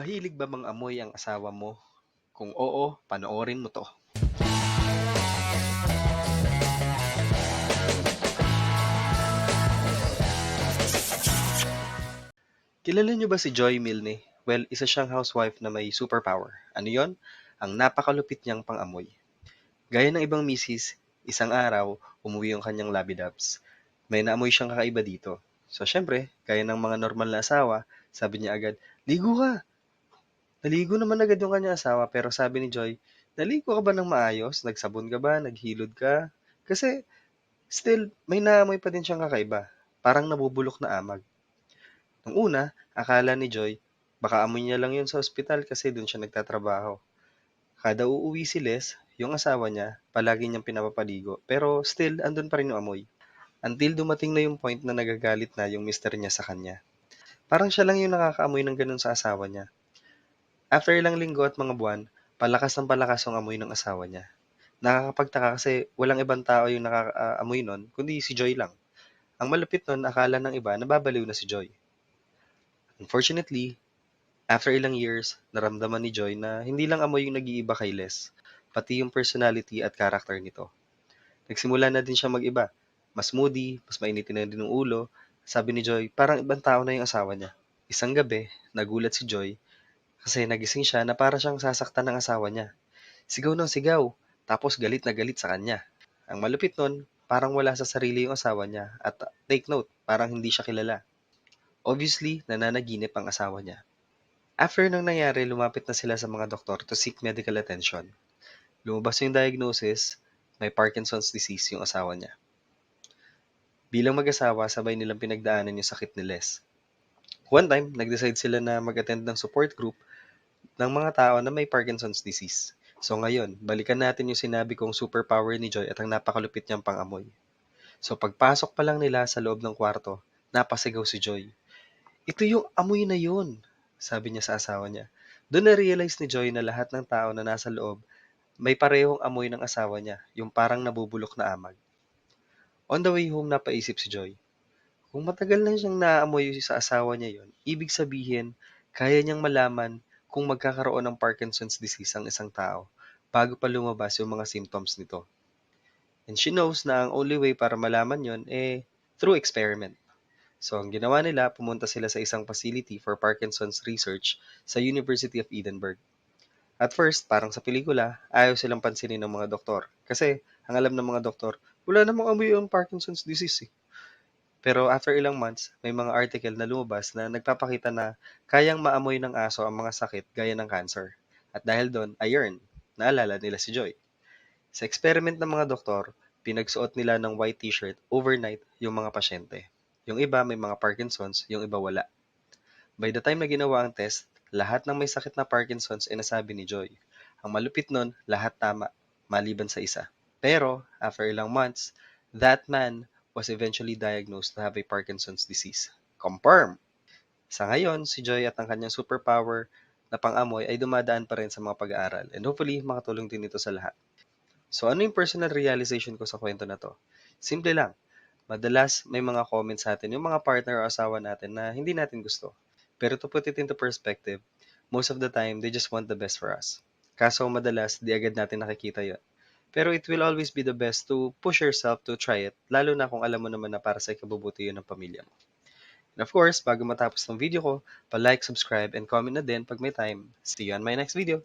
Mahilig ba mang-amoy ang asawa mo? Kung oo, panoorin mo 'to. Kilala niyo ba si Joy Milne? Well, isa siyang housewife na may superpower. Ano yon? Ang napakalupit niyang pang-amoy. Gaya ng ibang misis, isang araw, umuwi yung kanyang labidabs. May naamoy siyang kakaiba dito. So, syempre, gaya ng mga normal na asawa, sabi niya agad, Ligo ka! Naligo naman agad yung kanyang asawa, pero sabi ni Joy, Naligo ka ba ng maayos? Nagsabon ka ba? Naghilod ka? Kasi, still, may naamoy pa din siyang kakaiba. Parang nabubulok na amag. Nung una, akala ni Joy, baka amoy niya lang yun sa ospital kasi doon siya nagtatrabaho. Kada uuwi si Les, yung asawa niya, palagi niyang pinapapaligo. Pero still, andun pa rin yung amoy. Until dumating na yung point na nagagalit na yung mister niya sa kanya. Parang siya lang yung nakakaamoy ng ganun sa asawa niya. After ilang linggo at mga buwan, palakas ng palakas ang amoy ng asawa niya. Nakakapagtaka kasi walang ibang tao yung nakakaamoy nun, kundi si Joy lang. Ang malupit nun, akala ng iba, nababaliw na si Joy. Unfortunately, after ilang years, naramdaman ni Joy na hindi lang amoy yung nag-iiba kay Les, pati yung personality at character nito. Nagsimula na din siya mag-iba. Mas moody, mas mainitin na din yung ulo. Sabi ni Joy, parang ibang tao na yung asawa niya. Isang gabi, nagulat si Joy kasi nagising siya na para siyang sasaktan ng asawa niya. Sigaw ng sigaw, tapos galit na galit sa kanya. Ang malupit nun, parang wala sa sarili yung asawa niya at take note, parang hindi siya kilala. Obviously, nananaginip ang asawa niya. After nang nangyari, lumapit na sila sa mga doktor to seek medical attention. Lumabas yung diagnosis, may Parkinson's disease yung asawa niya. Bilang mag-asawa, sabay nilang pinagdaanan yung sakit ni Les. One time, nag-decide sila na mag-attend ng support group ng mga tao na may Parkinson's disease. So ngayon, balikan natin yung sinabi kong superpower ni Joy at ang napakalupit niyang pang-amoy. So pagpasok pa lang nila sa loob ng kwarto, napasigaw si Joy. Ito yung amoy na yun, sabi niya sa asawa niya. Doon na-realize ni Joy na lahat ng tao na nasa loob may parehong amoy ng asawa niya, yung parang nabubulok na amag. On the way home, napaisip si Joy. Kung matagal na siyang naamoy sa asawa niya yon, ibig sabihin, kaya niyang malaman kung magkakaroon ng Parkinson's disease ang isang tao bago pa lumabas yung mga symptoms nito. And she knows na ang only way para malaman yon eh through experiment. So, ang ginawa nila, pumunta sila sa isang facility for Parkinson's research sa University of Edinburgh. At first, parang sa pelikula, ayaw silang pansinin ng mga doktor. Kasi, ang alam ng mga doktor, wala namang amoy ang Parkinson's disease eh. Pero after ilang months, may mga article na lumabas na nagpapakita na kayang maamoy ng aso ang mga sakit gaya ng cancer. At dahil doon, ayun, naalala nila si Joy. Sa experiment ng mga doktor, pinagsuot nila ng white t-shirt overnight yung mga pasyente. Yung iba may mga Parkinson's, yung iba wala. By the time na ginawa ang test, lahat ng may sakit na Parkinson's ay nasabi ni Joy. Ang malupit nun, lahat tama, maliban sa isa. Pero, after ilang months, that man was eventually diagnosed to have a Parkinson's disease. Confirm! Sa ngayon, si Joy at ang kanyang superpower na pang-amoy ay dumadaan pa rin sa mga pag-aaral and hopefully makatulong din ito sa lahat. So ano yung personal realization ko sa kwento na to? Simple lang. Madalas may mga comments sa atin yung mga partner o asawa natin na hindi natin gusto. Pero to put it into perspective, most of the time, they just want the best for us. Kaso madalas, di agad natin nakikita yon. Pero it will always be the best to push yourself to try it, lalo na kung alam mo naman na para sa ikabubuti yun ng pamilya mo. And of course, bago matapos ng video ko, pa-like, subscribe, and comment na din pag may time. See you on my next video!